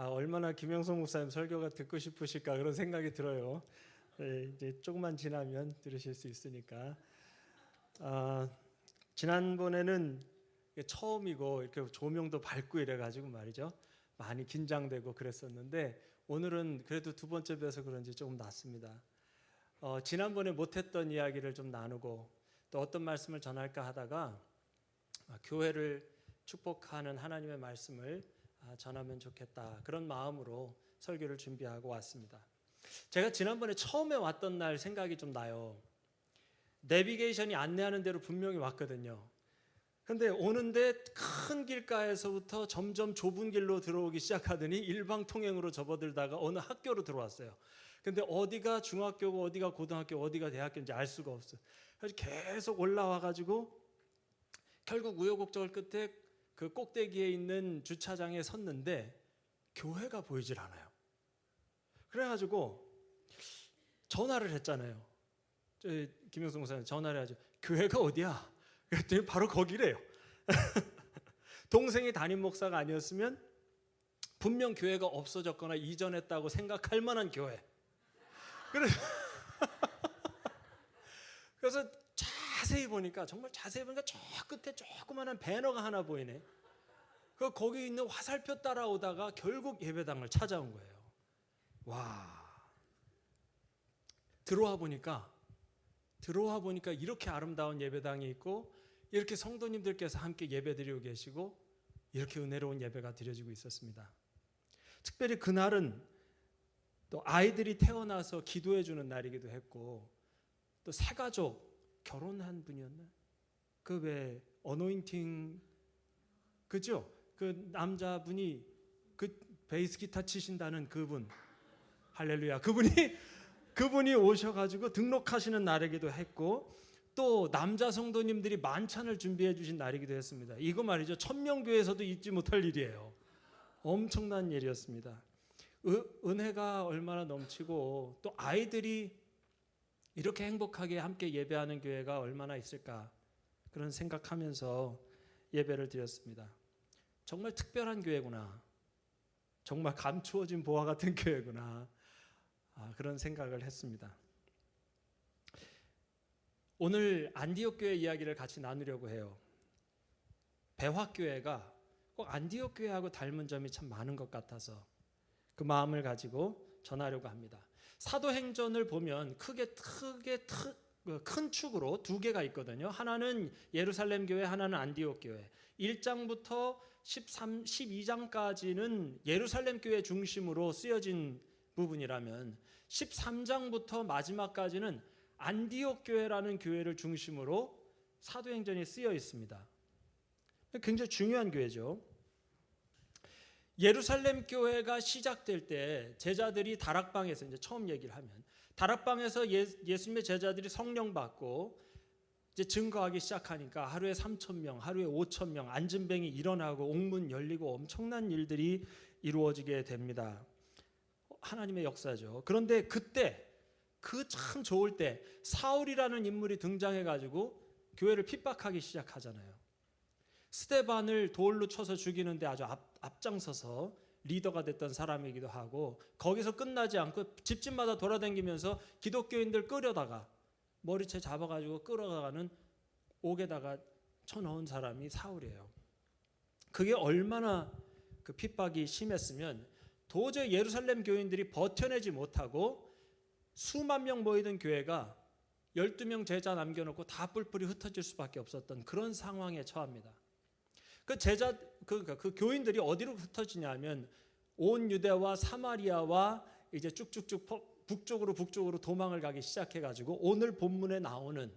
아, 얼마나 김영성 목사님 설교가 듣고 싶으실까 그런 생각이 들어요. 예, 이제 조금만 지나면 들으실 수 있으니까. 아, 지난번에는 처음이고 이렇게 조명도 밝고 이래가지고 말이죠. 많이 긴장되고 그랬었는데 오늘은 그래도 두 번째 뵈서 그런지 조금 낫습니다. 어, 지난번에 못했던 이야기를 좀 나누고 또 어떤 말씀을 전할까 하다가 아, 교회를 축복하는 하나님의 말씀을 아, 전하면 좋겠다 그런 마음으로 설교를 준비하고 왔습니다. 제가 지난번에 처음에 왔던 날 생각이 좀 나요. 내비게이션이 안내하는 대로 분명히 왔거든요. 근데 오는데 큰 길가에서부터 점점 좁은 길로 들어오기 시작하더니 일방 통행으로 접어들다가 어느 학교로 들어왔어요. 근데 어디가 중학교고 어디가 고등학교 어디가 대학교인지 알 수가 없어요. 계속 올라와 가지고 결국 우여곡절 끝에 그 꼭대기에 있는 주차장에 섰는데 교회가 보이질 않아요. 그래가지고 전화를 했잖아요. 저 김영수 목사님 전화를 하죠. 교회가 어디야? 그랬더니 바로 거기래요. 동생이 담임 목사가 아니었으면 분명 교회가 없어졌거나 이전했다고 생각할 만한 교회. 그래서 그래서 자세히 보니까 정말 자세히 보니까 저 끝에 조그마한 배너가 하나 보이네. 그 거기 있는 화살표 따라오다가 결국 예배당을 찾아온 거예요. 와. 들어와 보니까 들어와 보니까 이렇게 아름다운 예배당이 있고 이렇게 성도님들께서 함께 예배드리고 계시고 이렇게 은혜로운 예배가 드려지고 있었습니다. 특별히 그날은 또 아이들이 태어나서 기도해 주는 날이기도 했고 또 새 가족 결혼한 분이었나? 그 왜 어노인팅 그죠? 그 남자분이 그 베이스 기타 치신다는 그분 할렐루야 그분이 그분이 오셔가지고 등록하시는 날이기도 했고 또 남자 성도님들이 만찬을 준비해 주신 날이기도 했습니다. 이거 말이죠 천명교회에서도 잊지 못할 일이에요. 엄청난 일이었습니다. 은혜가 얼마나 넘치고 또 아이들이 이렇게 행복하게 함께 예배하는 교회가 얼마나 있을까 그런 생각하면서 예배를 드렸습니다. 정말 특별한 교회구나. 정말 감추어진 보화 같은 교회구나. 아, 그런 생각을 했습니다. 오늘 안디옥 교회 이야기를 같이 나누려고 해요. 배화 교회가 꼭 안디옥 교회하고 닮은 점이 참 많은 것 같아서 그 마음을 가지고 전하려고 합니다. 사도행전을 보면 크게 크게 큰 축으로 두 개가 있거든요. 하나는 예루살렘 교회, 하나는 안디옥 교회. 1장부터 13, 12장까지는 예루살렘 교회 중심으로 쓰여진 부분이라면 13장부터 마지막까지는 안디옥 교회라는 교회를 중심으로 사도행전이 쓰여 있습니다. 굉장히 중요한 교회죠. 예루살렘 교회가 시작될 때 제자들이 다락방에서 이제 처음 얘기를 하면 다락방에서 예, 예수님의 제자들이 성령 받고 이제 증거하기 시작하니까 하루에 3천 명, 하루에 5천 명 안진뱅이 일어나고 옥문 열리고 엄청난 일들이 이루어지게 됩니다. 하나님의 역사죠. 그런데 그때 그 참 좋을 때 사울이라는 인물이 등장해 가지고 교회를 핍박하기 시작하잖아요. 스테반을 돌로 쳐서 죽이는데 아주 앞, 앞장서서 리더가 됐던 사람이기도 하고 거기서 끝나지 않고 집집마다 돌아다니면서 기독교인들 끌어다가 머리채 잡아가지고 끌어가는 옥에다가 쳐넣은 사람이 사울이에요. 그게 얼마나 그 핍박이 심했으면 도저히 예루살렘 교인들이 버텨내지 못하고 수만 명 모이던 교회가 12명 제자 남겨놓고 다 뿔뿔이 흩어질 수밖에 없었던 그런 상황에 처합니다. 그 제자 그, 그, 그 교인들이 어디로 흩어지냐면 온 유대와 사마리아와 이제 쭉쭉쭉 북쪽으로 북쪽으로 도망을 가기 시작해 가지고 오늘 본문에 나오는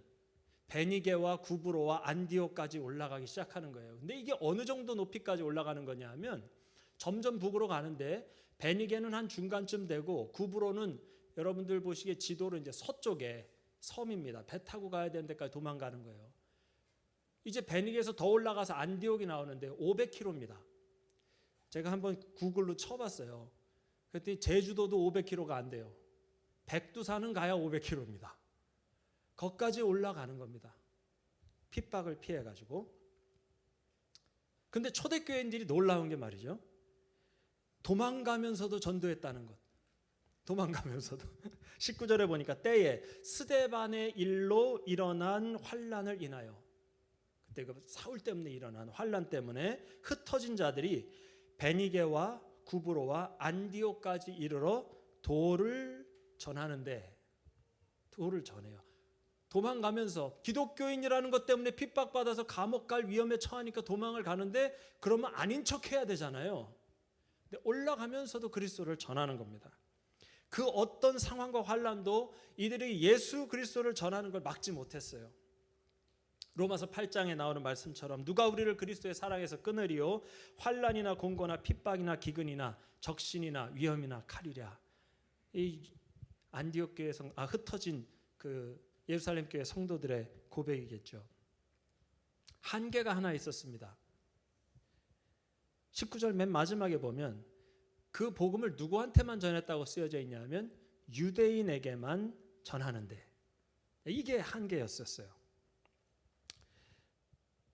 베니게와 구브로와 안디오까지 올라가기 시작하는 거예요. 근데 이게 어느 정도 높이까지 올라가는 거냐면 점점 북으로 가는데 베니게는 한 중간쯤 되고 구브로는 여러분들 보시기에 지도로 이제 서쪽에 섬입니다. 배 타고 가야 되는 데까지 도망가는 거예요. 이제 베니게에서 더 올라가서 안디옥이 나오는데 500km입니다. 제가 한번 구글로 쳐봤어요. 그랬더니 제주도도 500km가 안 돼요. 백두산은 가야 500km입니다. 거기까지 올라가는 겁니다. 핍박을 피해 가지고. 근데 초대교인들이 놀라운 게 말이죠. 도망가면서도 전도했다는 것. 도망가면서도 19절에 보니까 때에 스데반의 일로 일어난 환란을 인하여 그때 그 사울 때문에 일어난 환란 때문에 흩어진 자들이 베니게와 구브로와 안디오까지 이르러 도를 전하는데 도를 전해요. 도망가면서 기독교인이라는 것 때문에 핍박받아서 감옥 갈 위험에 처하니까 도망을 가는데 그러면 아닌 척 해야 되잖아요. 근데 올라가면서도 그리스도를 전하는 겁니다. 그 어떤 상황과 환란도 이들이 예수 그리스도를 전하는 걸 막지 못했어요. 로마서 8장에 나오는 말씀처럼 누가 우리를 그리스도의 사랑에서 끊으리요 환란이나 공고나 핍박이나 기근이나 적신이나 위험이나 칼이랴 이 안디옥 교회 성 아, 흩어진 그 예루살렘 교회 성도들의 고백이겠죠. 한계가 하나 있었습니다. 19절 맨 마지막에 보면 그 복음을 누구한테만 전했다고 쓰여져 있냐면 유대인에게만 전하는데 이게 한계였었어요.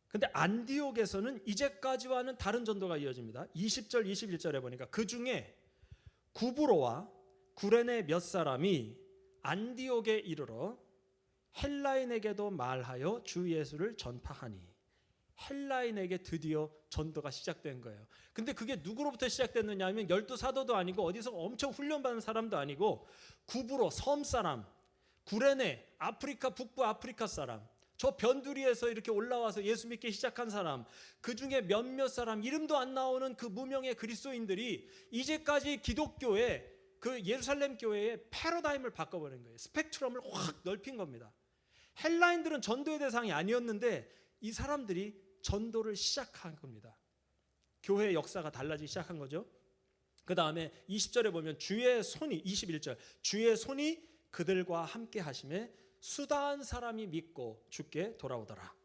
근데 안디옥에서는 이제까지와는 다른 전도가 이어집니다. 20절 21절에 보니까 그 중에 구브로와 구레네 몇 사람이 안디옥에 이르러 헬라인에게도 말하여 주 예수를 전파하니 헬라인에게 드디어 전도가 시작된 거예요. 근데 그게 누구로부터 시작됐느냐 하면 열두 사도도 아니고 어디서 엄청 훈련받은 사람도 아니고 구브로 섬 사람, 구레네 아프리카 북부 아프리카 사람, 저 변두리에서 이렇게 올라와서 예수 믿기 시작한 사람, 그 중에 몇몇 사람 이름도 안 나오는 그 무명의 그리스도인들이 이제까지 기독교의 그 예루살렘 교회의 패러다임을 바꿔버린 거예요. 스펙트럼을 확 넓힌 겁니다. 헬라인들은 전도의 대상이 아니었는데 이 사람들이 전도를 시작한 겁니다. 교회의 역사가 달라지기 시작한 거죠. 그 다음에 20절에 보면 주의 손이 21절 주의 손이 그들과 함께 하심에 수다한 사람이 믿고 죽게 돌아오더라.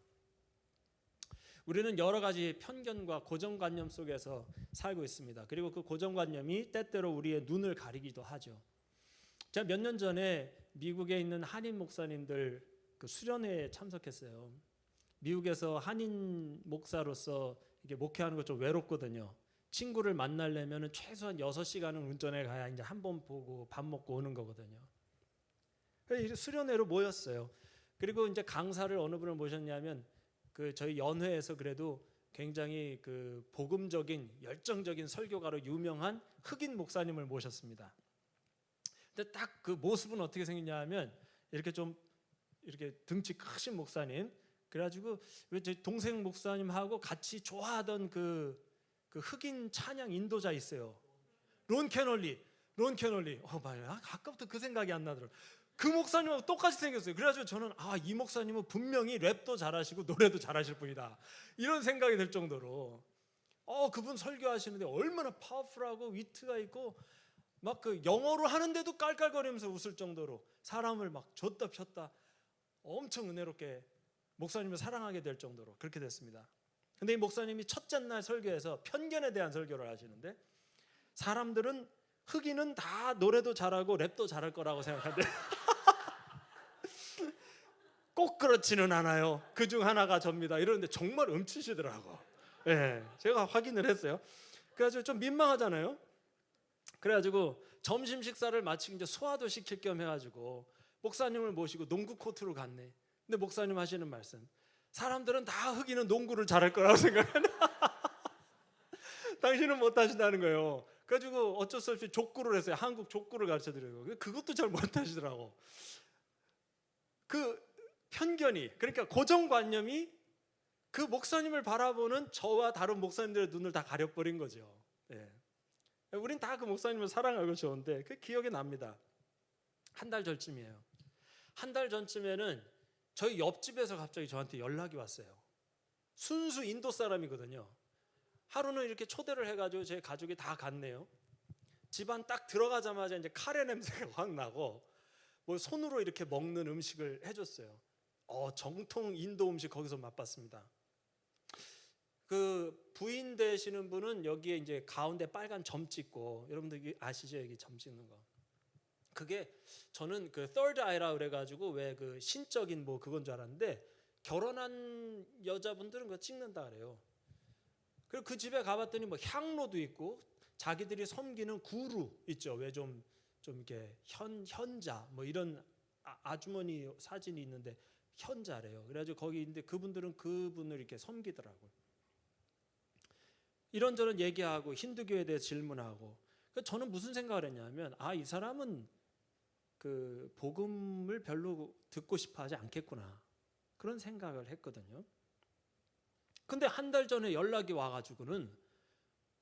우리는 여러 가지 편견과 고정관념 속에서 살고 있습니다. 그리고 그 고정관념이 때때로 우리의 눈을 가리기도 하죠. 제가 몇 년 전에 미국에 있는 한인 목사님들 그 수련회에 참석했어요. 미국에서 한인 목사로서 이게 목회하는 거좀 외롭거든요. 친구를 만나려면 최소한 6시간은 운전해 가야 이제 한 번 보고 밥 먹고 오는 거거든요. 수련회로 모였어요. 그리고 이제 강사를 어느 분을 모셨냐면 그 저희 연회에서 그래도 굉장히 그 복음적인 열정적인 설교가로 유명한 흑인 목사님을 모셨습니다. 근데 딱 그 모습은 어떻게 생겼냐면 이렇게 좀 이렇게 등치 크신 목사님 그래가지고 왜 제 동생 목사님하고 같이 좋아하던 그, 그 흑인 찬양 인도자 있어요. 론 캐널리, 론 캐널리. 어, 맞아요. 아까부터 그 생각이 안 나더라고. 그 목사님하고 똑같이 생겼어요. 그래가지고 저는 아 이 목사님은 분명히 랩도 잘하시고 노래도 잘하실 분이다. 이런 생각이 들 정도로 어 그분 설교하시는데 얼마나 파워풀하고 위트가 있고 막 그 영어로 하는데도 깔깔거리면서 웃을 정도로 사람을 막 줬다 폈다 엄청 은혜롭게 목사님을 사랑하게 될 정도로 그렇게 됐습니다. 근데 이 목사님이 첫째 날 설교에서 편견에 대한 설교를 하시는데 사람들은 흑인은 다 노래도 잘하고 랩도 잘할 거라고 생각하는데 꼭 그렇지는 않아요. 그 중 하나가 접니다. 이러는데 정말 음치시더라고. 예, 제가 확인을 했어요. 그래가지고 좀 민망하잖아요. 그래가지고 점심 식사를 마치고 이제 소화도 시킬 겸 해가지고 목사님을 모시고 농구 코트로 갔네. 근데 목사님 하시는 말씀, 사람들은 다 흑인은 농구를 잘할 거라고 생각하나? 당신은 못 하신다는 거예요. 그래가지고 어쩔 수 없이 족구를 했어요. 한국 족구를 가르쳐 드려요. 그것도 잘 못 하시더라고. 그 편견이 그러니까 고정관념이 그 목사님을 바라보는 저와 다른 목사님들의 눈을 다 가려버린 거죠. 예. 우린 다 그 목사님을 사랑하고 좋은데 그 기억이 납니다. 한 달 전쯤이에요. 한 달 전쯤에는 저희 옆집에서 갑자기 저한테 연락이 왔어요. 순수 인도 사람이거든요. 하루는 이렇게 초대를 해가지고 제 가족이 다 갔네요. 집안 딱 들어가자마자 이제 카레 냄새가 확 나고 뭐 손으로 이렇게 먹는 음식을 해줬어요. 어, 정통 인도 음식 거기서 맛봤습니다. 그 부인 되시는 분은 여기에 이제 가운데 빨간 점 찍고 여러분들 아시죠 여기 점 찍는 거. 그게 저는 그 third eye라 그래 가지고 왜 그 신적인 뭐 그건 줄 알았는데 결혼한 여자분들은 그거 찍는다 그래요. 그리고 그 집에 가봤더니 뭐 향로도 있고 자기들이 섬기는 구루 있죠. 왜 좀좀 이렇게 현 현자 뭐 이런 아, 아주머니 사진이 있는데 현자래요. 그래가지고 거기 있는데 그분들은 그분을 이렇게 섬기더라고요. 이런저런 얘기하고 힌두교에 대해 질문하고 그 저는 무슨 생각을 했냐면 아 이 사람은 그 복음을 별로 듣고 싶어하지 않겠구나 그런 생각을 했거든요. 근데 한 달 전에 연락이 와가지고는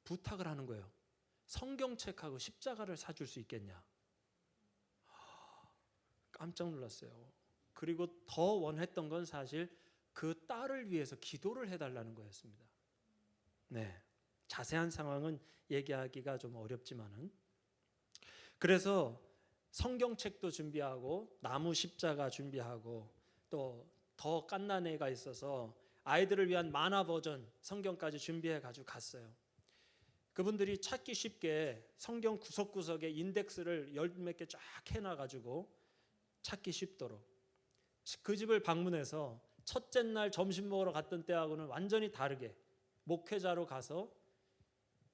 부탁을 하는 거예요. 성경책하고 십자가를 사줄 수 있겠냐? 깜짝 놀랐어요. 그리고 더 원했던 건 사실 그 딸을 위해서 기도를 해달라는 거였습니다. 네, 자세한 상황은 얘기하기가 좀 어렵지만은 그래서 성경책도 준비하고 나무 십자가 준비하고 또 더 깐난 애가 있어서 아이들을 위한 만화 버전 성경까지 준비해 가지고 갔어요. 그분들이 찾기 쉽게 성경 구석구석에 인덱스를 열 몇 개 쫙 해놔 가지고 찾기 쉽도록 그 집을 방문해서 첫째 날 점심 먹으러 갔던 때하고는 완전히 다르게 목회자로 가서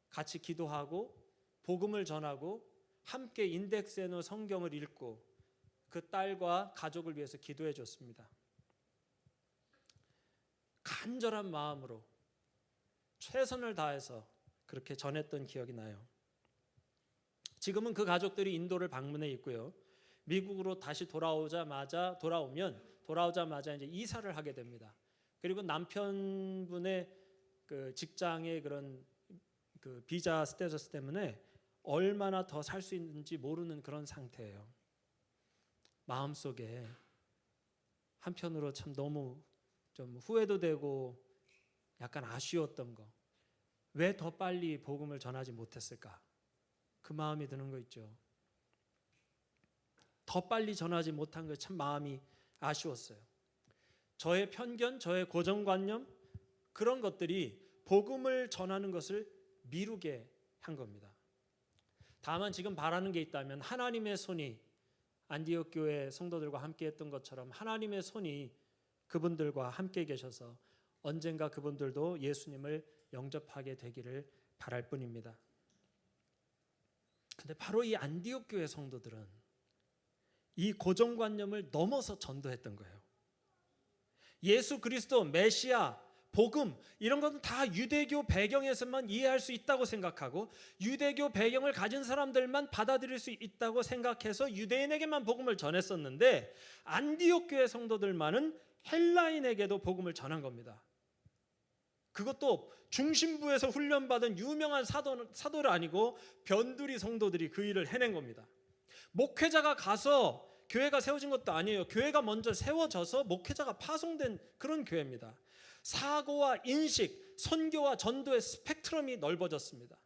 같이 기도하고 복음을 전하고 함께 인덱스해 놓은 성경을 읽고 그 딸과 가족을 위해서 기도해 줬습니다. 간절한 마음으로 최선을 다해서 그렇게 전했던 기억이 나요. 지금은 그 가족들이 인도를 방문해 있고요. 미국으로 다시 돌아오자마자 돌아오면 돌아오자마자 이제 이사를 하게 됩니다. 그리고 남편분의 그 직장의 그런 그 비자 스테이터스 때문에 얼마나 더 살 수 있는지 모르는 그런 상태예요. 마음속에 한편으로 참 너무 좀 후회도 되고 약간 아쉬웠던 거. 왜 더 빨리 복음을 전하지 못했을까? 그 마음이 드는 거 있죠. 더 빨리 전하지 못한 거참 마음이 아쉬웠어요. 저의 편견, 저의 고정관념 그런 것들이 복음을 전하는 것을 미루게 한 겁니다. 다만 지금 바라는 게 있다면 하나님의 손이 안디옥 교회 성도들과 함께 했던 것처럼 하나님의 손이 그분들과 함께 계셔서 언젠가 그분들도 예수님을 영접하게 되기를 바랄 뿐입니다. 근데 바로 이 안디옥 교회 성도들은 이 고정관념을 넘어서 전도했던 거예요. 예수 그리스도 메시아 복음 이런 것은 다 유대교 배경에서만 이해할 수 있다고 생각하고 유대교 배경을 가진 사람들만 받아들일 수 있다고 생각해서 유대인에게만 복음을 전했었는데 안디옥 교회 성도들만은 헬라인에게도 복음을 전한 겁니다. 그것도 중심부에서 훈련받은 유명한 사도, 사도를 아니고 변두리 성도들이 그 일을 해낸 겁니다. 목회자가 가서 교회가 세워진 것도 아니에요. 교회가 먼저 세워져서 목회자가 파송된 그런 교회입니다. 사고와 인식, 선교와 전도의 스펙트럼이 넓어졌습니다.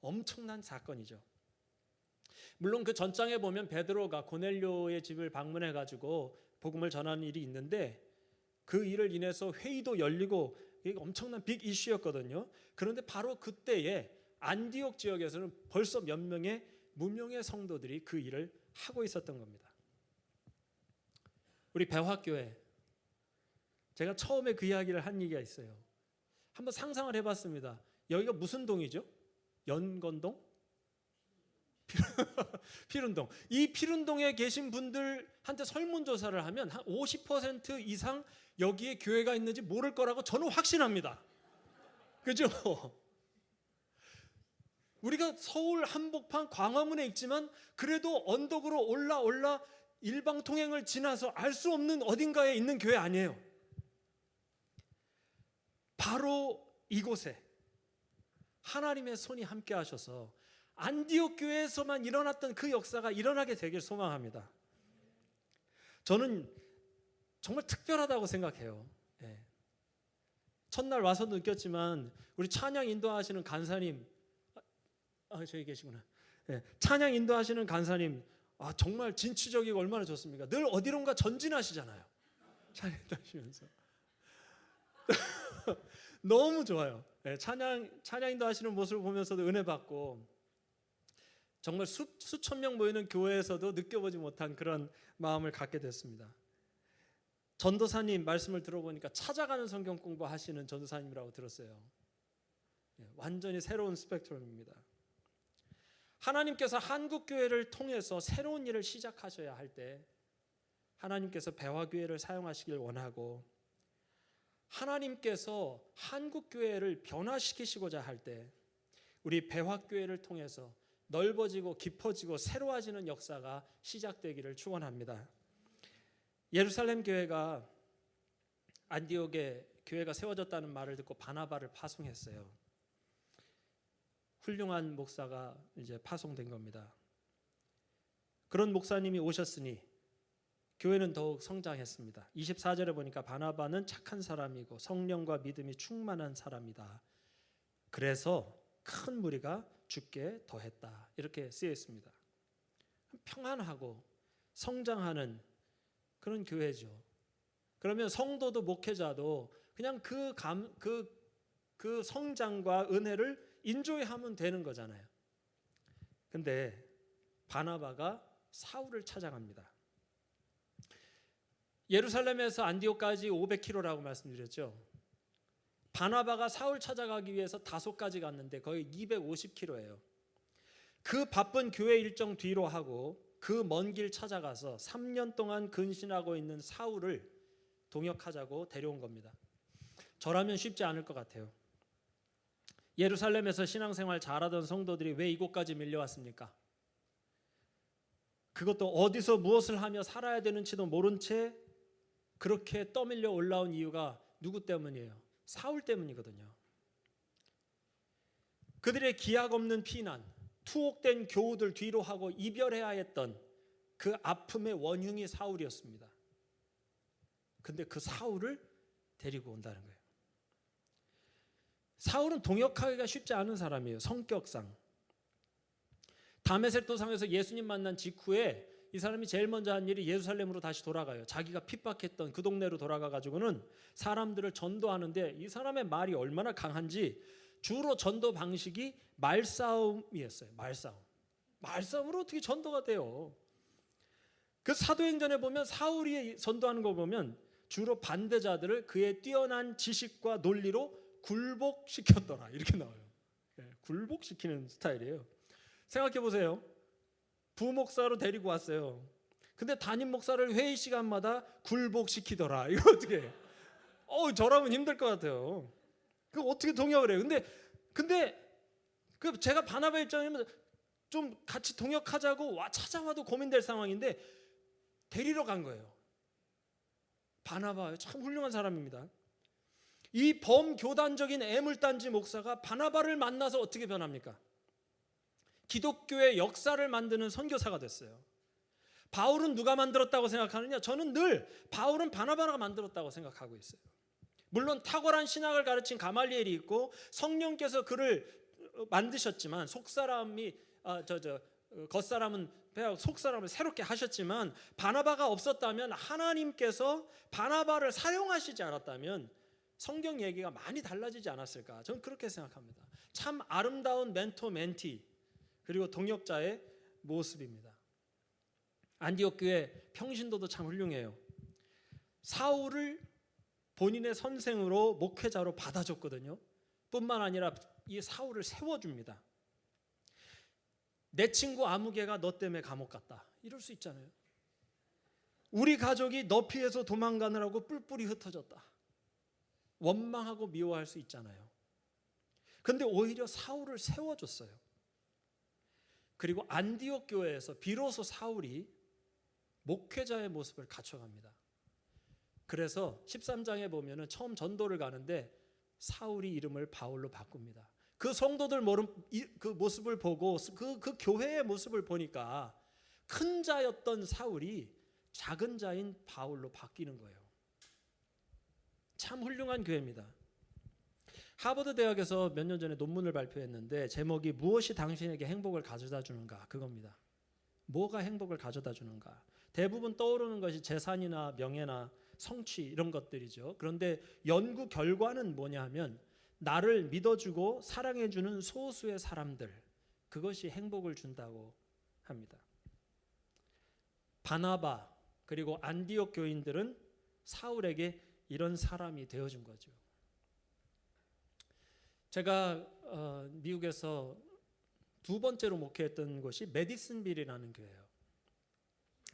엄청난 사건이죠. 물론 그 전장에 보면 베드로가 고넬료의 집을 방문해 가지고 복음을 전하는 일이 있는데 그 일을 인해서 회의도 열리고 이게 엄청난 빅 이슈였거든요. 그런데 바로 그때에 안디옥 지역에서는 벌써 몇 명의 무명의 성도들이 그 일을 하고 있었던 겁니다. 우리 배화교회 제가 처음에 그 이야기를 한 얘기가 있어요. 한번 상상을 해봤습니다. 여기가 무슨 동이죠? 연건동? 피룬동. 이 피룬동에 계신 분들한테 설문조사를 하면 한 50% 이상 여기에 교회가 있는지 모를 거라고 저는 확신합니다. 그죠? 우리가 서울 한복판 광화문에 있지만 그래도 언덕으로 올라 올라 일방 통행을 지나서 알 수 없는 어딘가에 있는 교회 아니에요. 바로 이곳에 하나님의 손이 함께 하셔서 안디옥 교회에서만 일어났던 그 역사가 일어나게 되길 소망합니다. 저는 정말 특별하다고 생각해요. 예. 첫날 와서 느꼈지만 우리 찬양 인도하시는 간사님, 아 저기 계시구나. 예. 찬양 인도하시는 간사님, 아 정말 진취적이고 얼마나 좋습니까? 늘 어디론가 전진하시잖아요. 찬양 인도하시면서 너무 좋아요. 예. 찬양 찬양 인도하시는 모습을 보면서도 은혜 받고 정말 수, 수천 명 모이는 교회에서도 느껴보지 못한 그런 마음을 갖게 됐습니다. 전도사님 말씀을 들어보니까 찾아가는 성경 공부하시는 전도사님이라고 들었어요. 예, 완전히 새로운 스펙트럼입니다. 하나님께서 한국 교회를 통해서 새로운 일을 시작하셔야 할 때 하나님께서 배화 교회를 사용하시길 원하고 하나님께서 한국 교회를 변화시키시고자 할 때 우리 배화 교회를 통해서 넓어지고 깊어지고 새로워지는 역사가 시작되기를 축원합니다. 예루살렘 교회가 안디옥에 교회가 세워졌다는 말을 듣고 바나바를 파송했어요. 훌륭한 목사가 이제 파송된 겁니다. 그런 목사님이 오셨으니 교회는 더욱 성장했습니다. 24절에 보니까 바나바는 착한 사람이고 성령과 믿음이 충만한 사람이다. 그래서 큰 무리가 죽게 더했다. 이렇게 쓰여 있습니다. 평안하고 성장하는 그런 교회죠. 그러면 성도도 목회자도 그냥 그 감, 그, 그 성장과 은혜를 인조해하면 되는 거잖아요. 근데 바나바가 사울을 찾아갑니다. 예루살렘에서 안디옥까지 500km라고 말씀드렸죠. 바나바가 사울 찾아가기 위해서 다소까지 갔는데 거의 250km예요. 그 바쁜 교회 일정 뒤로 하고 그 먼 길 찾아가서 3년 동안 근신하고 있는 사울을 동역하자고 데려온 겁니다. 저라면 쉽지 않을 것 같아요. 예루살렘에서 신앙생활 잘하던 성도들이 왜 이곳까지 밀려왔습니까? 그것도 어디서 무엇을 하며 살아야 되는지도 모른 채 그렇게 떠밀려 올라온 이유가 누구 때문이에요? 사울 때문이거든요. 그들의 기약 없는 피난, 투옥된 교우들 뒤로 하고 이별해야 했던 그 아픔의 원흉이 사울이었습니다. 근데 그 사울을 데리고 온다는 거예요. 사울은 동역하기가 쉽지 않은 사람이에요. 성격상. 다메섹 도상에서 예수님 만난 직후에 이 사람이 제일 먼저 한 일이 예루살렘으로 다시 돌아가요. 자기가 핍박했던 그 동네로 돌아가 가지고는 사람들을 전도하는데 이 사람의 말이 얼마나 강한지 주로 전도 방식이 말싸움이었어요. 말싸움. 말싸움으로 어떻게 전도가 돼요? 그 사도행전에 보면 사울이 전도하는 거 보면 주로 반대자들을 그의 뛰어난 지식과 논리로 굴복시켰더라 이렇게 나와요. 네, 굴복시키는 스타일이에요. 생각해 보세요. 부목사로 데리고 왔어요. 근데 담임 목사를 회의 시간마다 굴복시키더라. 이거 어떻게? 해? 어, 저라면 힘들 것 같아요. 그 어떻게 동역을 해요? 근데 근데 그 제가 바나바 입장이면 좀 같이 동역하자고 와 찾아와도 고민될 상황인데 데리러 간 거예요. 바나바 참 훌륭한 사람입니다. 이 범교단적인 애물단지 목사가 바나바를 만나서 어떻게 변합니까? 기독교의 역사를 만드는 선교사가 됐어요. 바울은 누가 만들었다고 생각하느냐? 저는 늘 바울은 바나바가 만들었다고 생각하고 있어요. 물론 탁월한 신학을 가르친 가말리엘이 있고 성령께서 그를 만드셨지만 속사람이 아, 저저 겉사람은 배워 속사람을 새롭게 하셨지만 바나바가 없었다면 하나님께서 바나바를 사용하시지 않았다면 성경 얘기가 많이 달라지지 않았을까? 저는 그렇게 생각합니다. 참 아름다운 멘토 멘티 그리고 동역자의 모습입니다. 안디옥 교회 평신도도 참 훌륭해요. 사울을 본인의 선생으로 목회자로 받아줬거든요. 뿐만 아니라 이 사울을 세워줍니다. 내 친구 아무개가 너 때문에 감옥 갔다. 이럴 수 있잖아요. 우리 가족이 너 피해서 도망가느라고 뿔뿔이 흩어졌다. 원망하고 미워할 수 있잖아요. 근데 오히려 사울을 세워줬어요. 그리고 안디옥 교회에서 비로소 사울이 목회자의 모습을 갖춰갑니다. 그래서 13장에 보면은 처음 전도를 가는데 사울이 이름을 바울로 바꿉니다. 그 성도들 그 모습을 보고 그, 그 교회의 모습을 보니까 큰 자였던 사울이 작은 자인 바울로 바뀌는 거예요. 참 훌륭한 교회입니다. 하버드 대학에서 몇 년 전에 논문을 발표했는데 제목이 무엇이 당신에게 행복을 가져다 주는가 그겁니다. 뭐가 행복을 가져다 주는가? 대부분 떠오르는 것이 재산이나 명예나 성취 이런 것들이죠. 그런데 연구 결과는 뭐냐 하면 나를 믿어주고 사랑해주는 소수의 사람들 그것이 행복을 준다고 합니다. 바나바 그리고 안디옥 교인들은 사울에게 이런 사람이 되어준 거죠. 제가 어, 미국에서 두 번째로 목회했던 곳이 메디슨빌이라는 교회예요.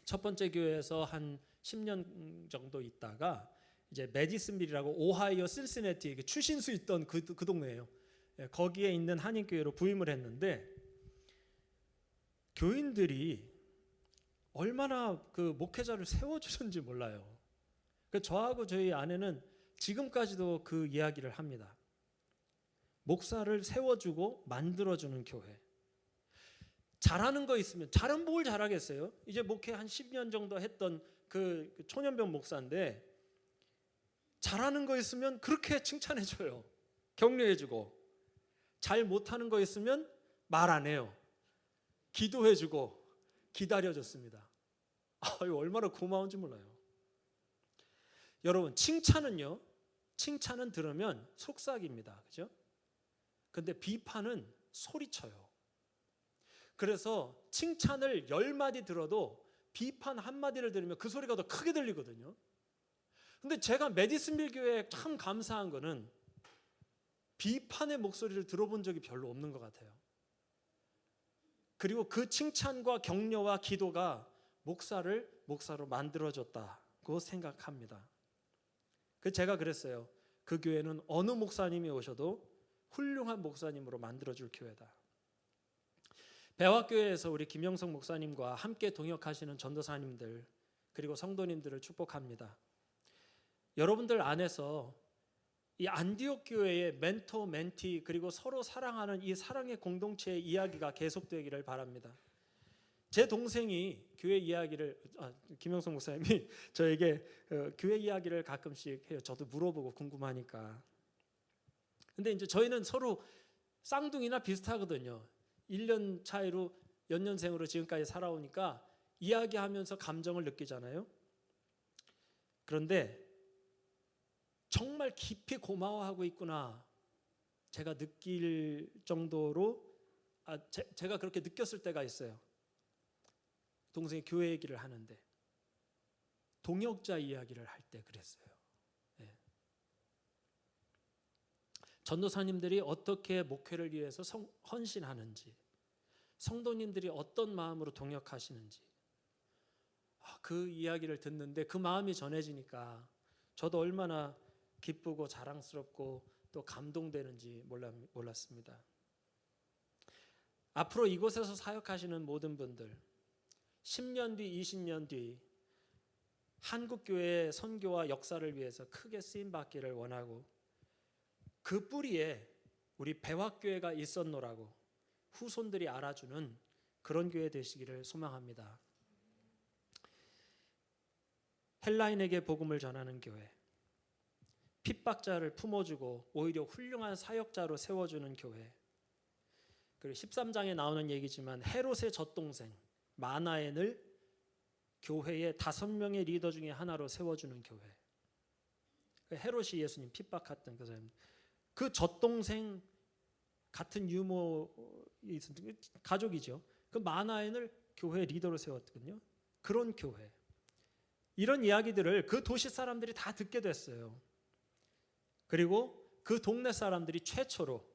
첫 번째 교회에서 한 10년 정도 있다가 이제 메디슨빌이라고 오하이오 그 추신수 있던 그, 그 동네예요. 예, 거기에 있는 한인 교회로 부임을 했는데 교인들이 얼마나 그 목회자를 세워주는지 몰라요. 그 저하고 저희 아내는 지금까지도 그 이야기를 합니다. 목사를 세워주고 만들어주는 교회. 잘하는 거 있으면 잘은 뭘 잘하겠어요? 이제 목회 한 10년 정도 했던 그 초년병 목사인데 잘하는 거 있으면 그렇게 칭찬해 줘요. 격려해 주고 잘 못하는 거 있으면 말 안 해요. 기도해 주고 기다려 줬습니다. 아, 이거 얼마나 고마운지 몰라요. 여러분 칭찬은요. 칭찬은 들으면 속삭입니다. 그죠? 근데 비판은 소리쳐요. 그래서 칭찬을 열 마디 들어도 비판 한 마디를 들으면 그 소리가 더 크게 들리거든요. 근데 제가 메디슨빌 교회에 참 감사한 거는 비판의 목소리를 들어본 적이 별로 없는 것 같아요. 그리고 그 칭찬과 격려와 기도가 목사를 목사로 만들어줬다고 생각합니다. 그 제가 그랬어요. 그 교회는 어느 목사님이 오셔도 훌륭한 목사님으로 만들어줄 교회다. 배화교회에서 우리 김영석 목사님과 함께 동역하시는 전도사님들 그리고 성도님들을 축복합니다. 여러분들 안에서 이 안디옥 교회의 멘토 멘티 그리고 서로 사랑하는 이 사랑의 공동체의 이야기가 계속되기를 바랍니다. 제 동생이 교회 이야기를 아, 김영성 목사님이 저에게 어, 교회 이야기를 가끔씩 해요. 저도 물어보고 궁금하니까. 근데 이제 저희는 서로 쌍둥이나 비슷하거든요. 1년 차이로 연년생으로 지금까지 살아오니까 이야기하면서 감정을 느끼잖아요. 그런데 정말 깊이 고마워하고 있구나. 제가 느낄 정도로 아, 제, 제가 그렇게 느꼈을 때가 있어요. 동생이 교회 얘기를 하는데 동역자 이야기를 할 때 그랬어요. 네. 전도사님들이 어떻게 목회를 위해서 성, 헌신하는지, 성도님들이 어떤 마음으로 동역하시는지, 아, 그 이야기를 듣는데 그 마음이 전해지니까 저도 얼마나 기쁘고 자랑스럽고 또 감동되는지 몰랐습니다. 앞으로 이곳에서 사역하시는 모든 분들, 10년 뒤, 20년 뒤 한국 교회의 선교와 역사를 위해서 크게 쓰임 받기를 원하고 그 뿌리에 우리 배화교회가 있었노라고 후손들이 알아주는 그런 교회 되시기를 소망합니다. 헬라인에게 복음을 전하는 교회, 핍박자를 품어주고 오히려 훌륭한 사역자로 세워주는 교회. 그리고 13장에 나오는 얘기지만 헤롯의 젖동생 마나엔을 교회의 다섯 명의 리더 중에 하나로 세워주는 교회. 그 헤롯이 예수님 핍박했던 그 사람. 그 젖동생 같은 유모 가족이죠. 그 마나엔을 교회 리더로 세웠거든요. 그런 교회. 이런 이야기들을 그 도시 사람들이 다 듣게 됐어요. 그리고 그 동네 사람들이 최초로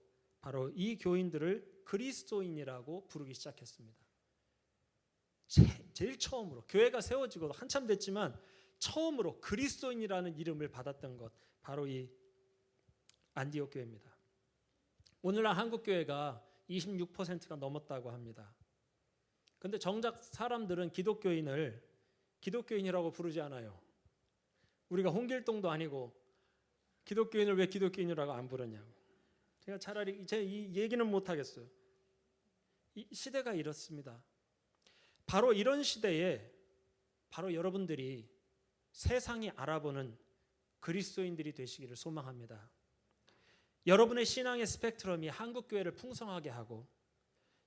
바로 이 교인들을 그리스도인이라고 부르기 시작했습니다. 제 일 처음으로 교회가 세워지고 한참 됐지만 처음으로 그리스도인이라는 이름을 받았던 것 바로 이 안디옥 교회입니다. 오늘날 한국 교회가 26%가 넘었다고 합니다. 근데 정작 사람들은 기독교인을 기독교인이라고 부르지 않아요. 우리가 홍길동도 아니고 기독교인을 왜 기독교인이라고 안 부르냐고. 제가 차라리 제 이 얘기는 못 하겠어요. 이 시대가 이렇습니다. 바로 이런 시대에 바로 여러분들이 세상이 알아보는 그리스도인들이 되시기를 소망합니다. 여러분의 신앙의 스펙트럼이 한국 교회를 풍성하게 하고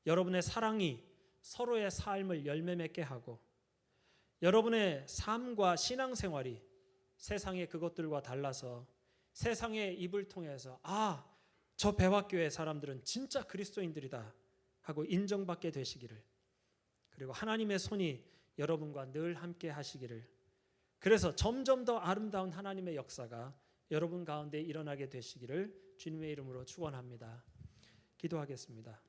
여러분의 사랑이 서로의 삶을 열매 맺게 하고 여러분의 삶과 신앙생활이 세상의 그것들과 달라서 세상의 입을 통해서 아, 저 배화교회 사람들은 진짜 그리스도인들이다 하고 인정받게 되시기를 그리고 하나님의 손이 여러분과 늘 함께 하시기를 그래서 점점 더 아름다운 하나님의 역사가 여러분 가운데 일어나게 되시기를 주님의 이름으로 축원합니다. 기도하겠습니다.